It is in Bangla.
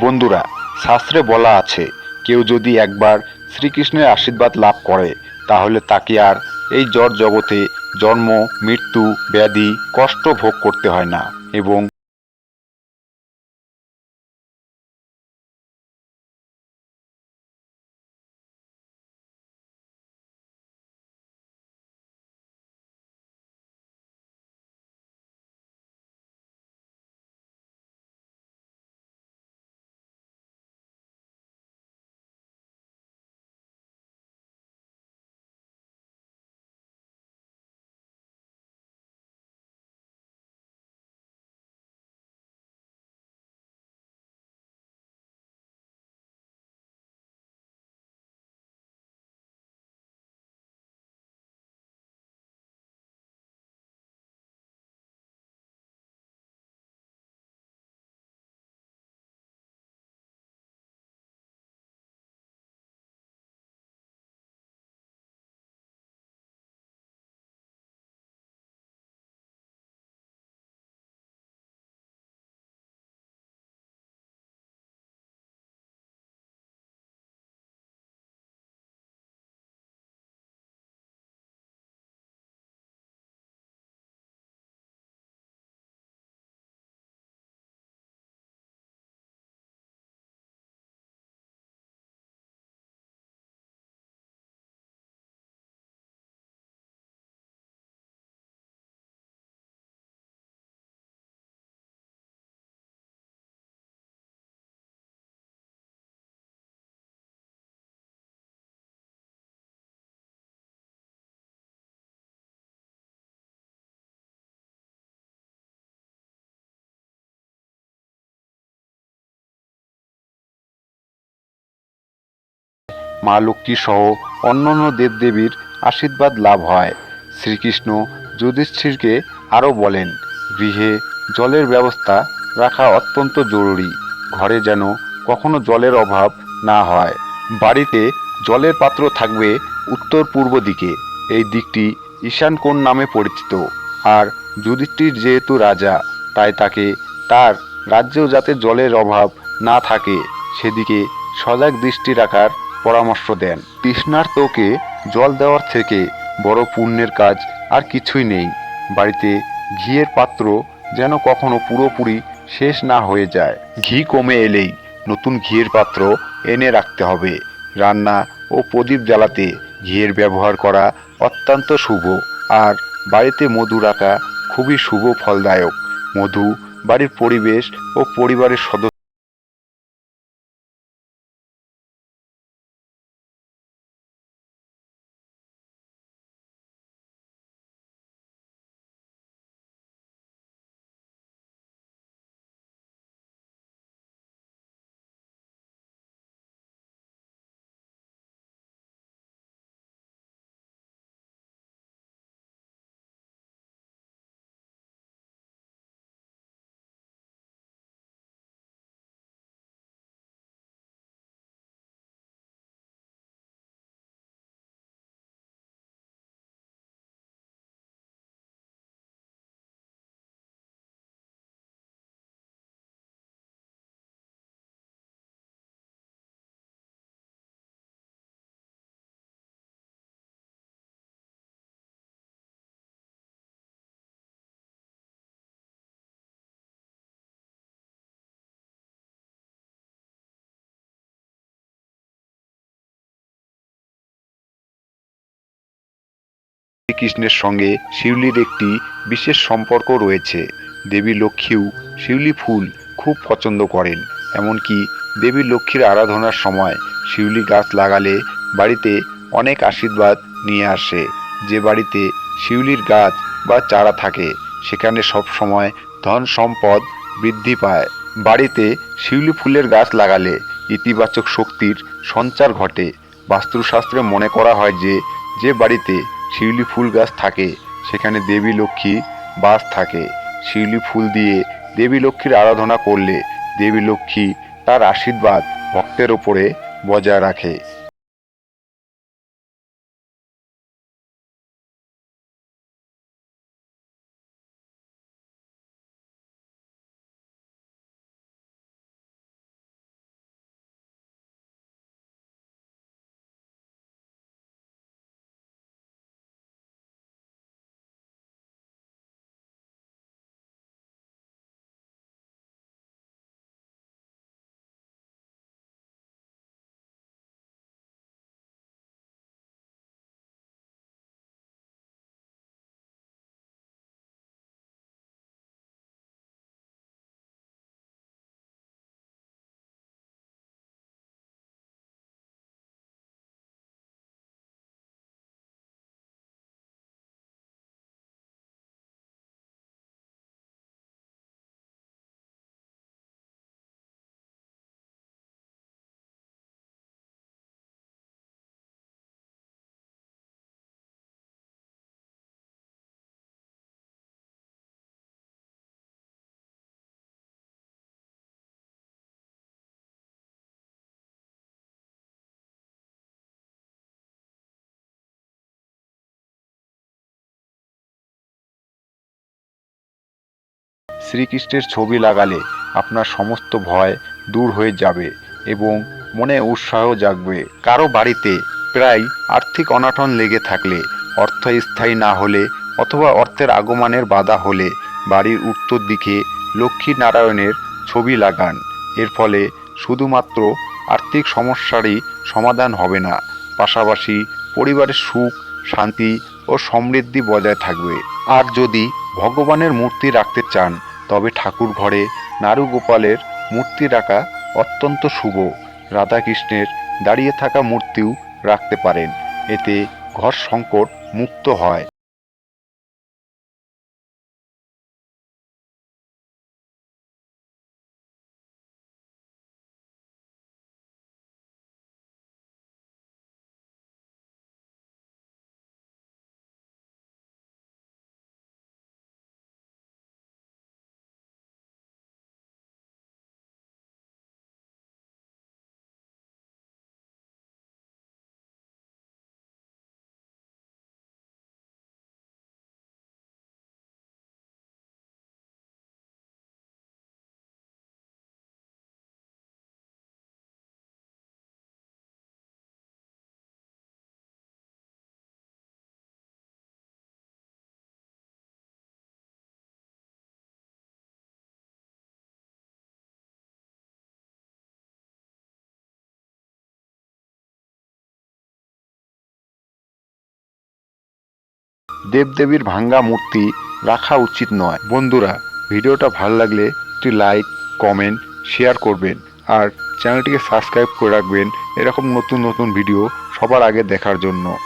বন্ধুরা, শাস্ত্রে বলা আছে, কেউ যদি একবার শ্রীকৃষ্ণের আশীর্বাদ লাভ করে, তাহলে তাকে আর এই জড় জগতে জন্ম, মৃত্যু, ব্যাধি, কষ্ট ভোগ করতে হয় না। এবং মা লক্ষ্মী সহ অন্যান্য দেবদেবীর আশীর্বাদ লাভ হয়। শ্রীকৃষ্ণ যুধিষ্ঠিরকে আরও বলেন, গৃহে জলের ব্যবস্থা রাখা অত্যন্ত জরুরি। ঘরে যেন কখনো জলের অভাব না হয়। বাড়িতে জলের পাত্র থাকবে উত্তর পূর্ব দিকে। এই দিকটি ঈশান কোণ নামে পরিচিত। আর যুধিষ্ঠির যেহেতু রাজা, তাই তাকে তার রাজ্যেও যাতে জলের অভাব না থাকে, সেদিকে সজাগ দৃষ্টি রাখার পরামর্শ দেন। তৃষ্ণার্তকে জল দেওয়ার থেকে বড় পুণ্যের কাজ আর কিছুই নেই। বাড়িতে ঘিয়ের পাত্র যেন কখনো পুরোপুরি শেষ না হয়ে যায়। ঘি কমে এলেই নতুন ঘিয়ের পাত্র এনে রাখতে হবে। রান্না ও প্রদীপ জ্বালাতে ঘিয়ের ব্যবহার করা অত্যন্ত শুভ আর বাড়িতে মধু রাখা খুবই শুভ ফলদায়ক। মধু বাড়ির পরিবেশ ও পরিবারের সদস্য শ্রীকৃষ্ণের সঙ্গে শিউলির একটি বিশেষ সম্পর্ক রয়েছে। দেবী লক্ষ্মীও শিউলি ফুল খুব পছন্দ করেন, এমনকি দেবী লক্ষ্মীর আরাধনার সময় শিউলি গাছ লাগালে বাড়িতে অনেক আশীর্বাদ নিয়ে আসে। যে বাড়িতে শিউলির গাছ বা চারা থাকে, সেখানে সব সময় ধন সম্পদ বৃদ্ধি পায়। বাড়িতে শিউলি ফুলের গাছ লাগালে ইতিবাচক শক্তির সঞ্চার ঘটে। বাস্তুশাস্ত্রে মনে করা হয় যে যে বাড়িতে শিউলি ফুল গাছ থাকে, সেখানে দেবী লক্ষ্মী বাস থাকে। শিউলি ফুল দিয়ে দেবী লক্ষ্মীর আরাধনা করলে দেবী লক্ষ্মী তার আশীর্বাদ ভক্তের ওপরে বজায় রাখে। শ্রীকৃষ্ণের ছবি লাগালে আপনার সমস্ত ভয় দূর হয়ে যাবে এবং মনে উৎসাহ জাগবে। কারও বাড়িতে প্রায় আর্থিক অনাটন লেগে থাকলে অর্থ স্থায়ী না হলে অথবা অর্থের আগমনের বাধা হলে বাড়ির উত্তর দিকে লক্ষ্মী নারায়ণের ছবি লাগান। এর ফলে শুধুমাত্র আর্থিক সমস্যারই সমাধান হবে না, পাশাপাশি পরিবারের সুখ, শান্তি ও সমৃদ্ধি বজায় থাকবে। আর যদি ভগবানের মূর্তি রাখতে চান তবে ঠাকুর ঘরে নারুগোপালের মূর্তি রাখা অত্যন্ত শুভ। রাধাকৃষ্ণের দাঁড়িয়ে থাকা মূর্তিও রাখতে পারেন। এতে ঘর সংকট মুক্ত হয়। দেবদেবীর ভাঙ্গা মূর্তি রাখা উচিত নয়। বন্ধুরা, ভিডিওটা ভালো লাগলে একটি লাইক, কমেন্ট, শেয়ার করবেন আর চ্যানেলটিকে সাবস্ক্রাইব করে রাখবেন। এরকম নতুন নতুন ভিডিও সবার আগে দেখার জন্য।